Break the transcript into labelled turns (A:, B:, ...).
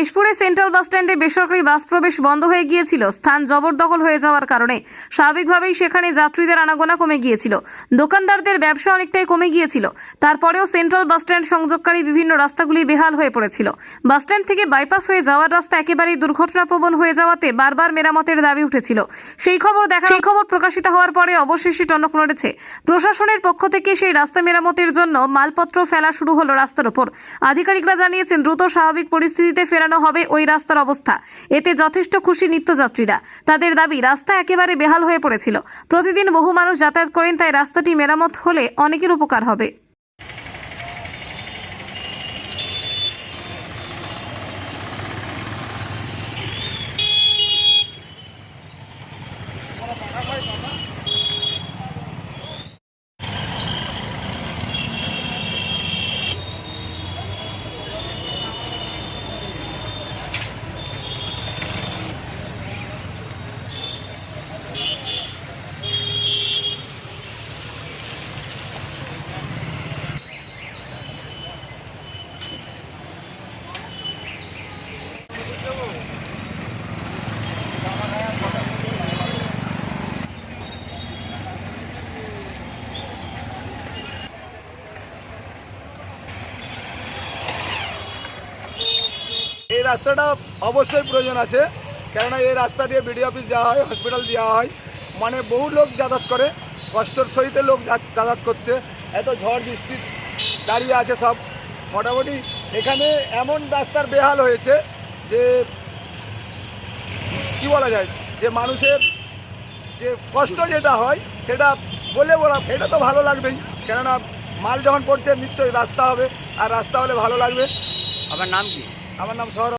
A: কেশপুরে central bus স্ট্যান্ডে বেসরকারি বাস প্রবেশ বন্ধ হয়ে গিয়েছিল। স্থান জবরদখল হয়ে যাওয়ার কারণে স্বাভাবিকভাবেই সেখানে যাত্রীদের আনাগোনা কমে গিয়েছিল। দোকানদারদের ব্যবসা অনেকটাই কমে গিয়েছিল। তারপরেও সেন্ট্রাল বাস স্ট্যান্ড সংযোগকারী বিভিন্ন রাস্তাগুলি বেহাল হয়ে পড়েছিল। বাস স্ট্যান্ড থেকে বাইপাস হয়ে যাওয়ার রাস্তা একেবারেই দুর্ঘটনাপ্রবণ হয়ে যাওয়াতে বারবার মেরামতের দাবি উঠেছিল। সেই খবর দেখা সেই খবর প্রকাশিত হওয়ার পরে অবশেষে টনক নড়েছে। প্রশাসনের পক্ষ থেকে সেই রাস্তা মেরামতের জন্য মালপত্র ফেলা শুরু হলো রাস্তার ওপর। আধিকারিকরা জানিয়েছেন, দ্রুত স্বাভাবিক পরিস্থিতিতে ফেরানো হবে ওই রাস্তার অবস্থা। এতে যথেষ্ট খুশি নিত্যযাত্রীরা। তাদের দাবি, রাস্তা একেবারে বেহাল হয়ে পড়েছিল। প্রতিদিন বহু মানুষ যাতায়াত করেন, তাই রাস্তাটি মেরামত হলে অনেকের উপকার হবে।
B: এই রাস্তাটা অবশ্যই প্রয়োজন আছে। কেননা এই রাস্তা দিয়ে বিডি অফিস যাওয়া হয় হসপিটাল যাওয়া হয়। মানে বহু লোক যাতায়াত করে, কষ্টর সহিত লোক যাতায়াত করছে। এত ঝড়, বৃষ্টি দাঁড়িয়ে আছে সব। মোটামুটি এখানে এমন রাস্তার বেহাল হয়েছে যে, কি বলা যায়? যে মানুষের যে কষ্ট যেটা হয়, সেটা বলে বলা এটা তো ভালো লাগবেই। কেননা মাল যখন পড়ছে, নিশ্চয়ই রাস্তা হবে। আর রাস্তা হলে ভালো লাগবে।
C: আমার নাম কি?
B: আমার নাম সৌরভ।